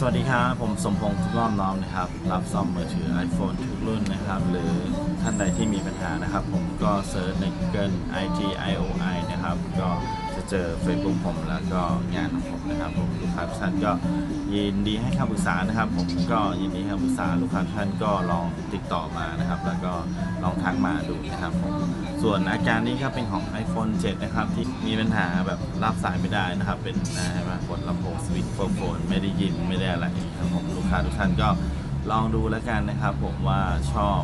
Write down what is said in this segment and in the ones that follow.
สวัสดีครับ ผมสมพงศ์ทุกรอบน้อมนะครับ รับซ่อมมือถือ iPhone ทุกรุ่นนะครับ หรือท่านใดที่มีปัญหานะครับ ผมก็เซิร์ชใน Google IT IOI นะครับ ก็จะเจอ Facebook ผมแล้วก็งานของผมนะครับผมลูกค้าทุกท่านก็ยินดีให้คำปรึกษานะครับ ผมก็ยินดีให้คำปรึกษาลูกค้าทุกท่านก็ลองติดต่อมานะครับ แล้วก็ลองทักมาดูนะครับผมส่วนอาการนี้ก็เป็นของ iPhone 7 นะครับ ที่มีปัญหาแบบรับสายไม่ได้นะครับ เป็นนะกดลำโพงสวิตช์โฟนไม่ได้ยินไม่ได้อะไรครับผมลูกค้าทุกท่านก็ลองดูแล้วกันนะครับ ผมว่าชอบ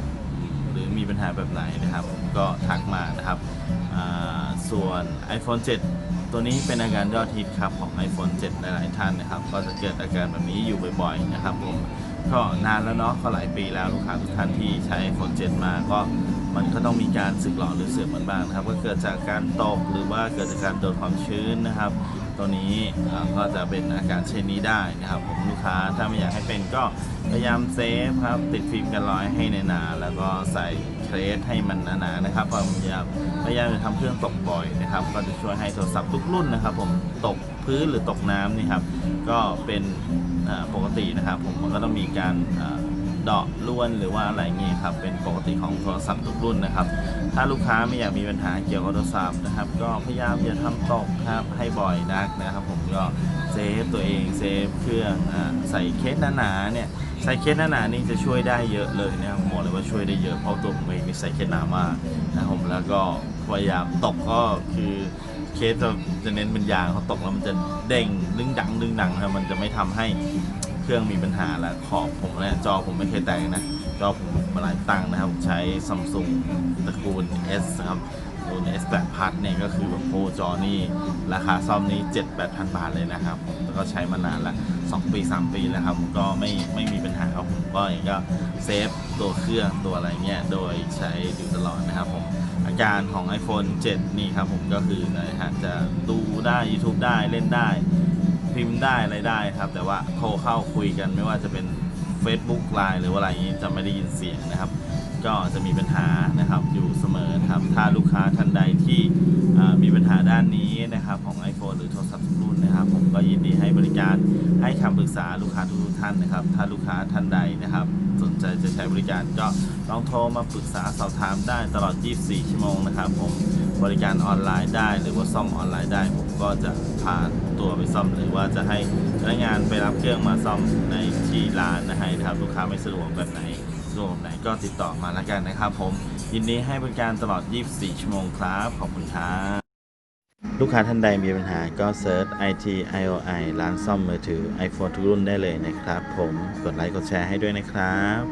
หรือมีปัญหาแบบไหนนะครับ ก็ทักมานะครับ ส่วน iPhone 7 ตัวนี้เป็นอาการยอดฮิตครับของ iPhone 7 หลายๆท่านนะครับ ก็จะเกิดอาการแบบนี้อยู่บ่อยๆนะครับผมก็นานแล้วเนาะก็หลายปีแล้วลูกค้าทุกท่านที่ใช้ iPhone 7 มาก็มันก็ต้องมีการสึกหรอหรือเสื่อมมันบ้างนะครับ ก็เกิดจากการตกหรือว่าเกิดจากการโดนความชื้นนะครับ ตัวนี้ก็จะเป็นอาการเช่นนี้ได้นะครับ ผมลูกค้าถ้าไม่อยากให้เป็นก็พยายามเซฟครับติดฟิล์มกันรอยให้หนาๆแล้วก็ใส่เครสให้มันหนาๆนะครับพยายามพยายามจะทำเครื่องตกบ่อยนะครับ ก็จะช่วยให้โทรศัพท์ทุกรุ่นนะครับ ผมตกพื้นหรือตกน้ำนี่ครับก็เป็นปกตินะครับ ผมมันก็ต้องมีการเดาะ ล้วนหรือว่าอะไรเงี้ยครับเป็นปกติของโทรศัพท์ทุกรุ่นนะครับ ถ้าลูกค้าไม่อยากมีปัญหาเกี่ยวกับโทรศัพท์นะครับ ก็พยายามอย่าทำตกครับให้บ่อยนักนะครับ ผมก็เซฟตัวเองเซฟเครื่องอ่าใส่เคสหนาๆเนี่ยใส่เคสหนาๆนี่จะช่วยได้เยอะเลยนะครับผมบอกเลยว่าช่วยได้เยอะเพราะตัวผมเองนี่ใส่เคสหนามากนะครับผมแล้วก็พยายามตกก็คือเคสจะจะเน้นเป็นยางเขาตกแล้วมันจะเด้งดึงดังดึงดังครับมันจะไม่ทำให้ เครื่องมีปัญหาแล้วขอบผมเนี่ยจอผมไม่เคยแตกนะ จอผมมาหลายตังค์นะครับผมใช้ซัมซุงตระกูล S ครับตระกูล S 8พัทเนี่ยก็คือแบบโอ้จอนี่ราคาซ่อมนี่7 8 0 0 0บาทเลยนะครับผมแล้วก็ใช้มานานละ2ปี3ปีแล้วครับผมก็ไม่ไม่มีปัญหาครับผมก็เองก็เซฟตัวเครื่องตัวอะไรเงี้ยโดยใช้อยู่ตลอดนะครับผมอาการของ iPhone 7 นี่ครับผมก็คือนะฮะจะดูได้ YouTube ได้เล่นได้ พิมพ์ได้อะไรได้ครับ แต่ว่าโทรเข้าคุยกันไม่ว่าจะเป็น Facebook ไลน์หรือว่าอะไรอย่างนี้จะไม่ได้ยินเสียงนะครับ ก็จะมีปัญหานะครับอยู่เสมอนะครับ ถ้าลูกค้าท่านใดที่มีปัญหาด้านนี้นะครับของ iPhone หรือโทรศัพท์ ดีให้บริการให้คำปรึกษาลูกค้าทุกท่านนะครับ ถ้าลูกค้าท่านใดนะครับ สนใจจะใช้บริการก็ลองโทรมาปรึกษาสอบถามได้ตลอด 24 ชั่วโมงนะครับ ผมบริการออนไลน์ได้ หรือว่าซ่อมออนไลน์ได้ ผมก็จะพาตัวไปซ่อม หรือว่าจะให้พนักงานไปรับเครื่องมาซ่อมในที่ร้านนะให้นะครับลูกค้าไม่สะดวกแบบไหนสะดวกไหนก็ติดต่อมาแล้วกันนะครับ ผมยินดีให้บริการตลอด 24 ชั่วโมงครับขอบคุณครับ ลูกค้าท่านใดมีปัญหาก็เซิร์ช IT IOI ร้านซ่อมมือถือ iPhone ทุกรุ่นได้เลยนะครับ ผม กดไลค์กดแชร์ให้ด้วยนะครับ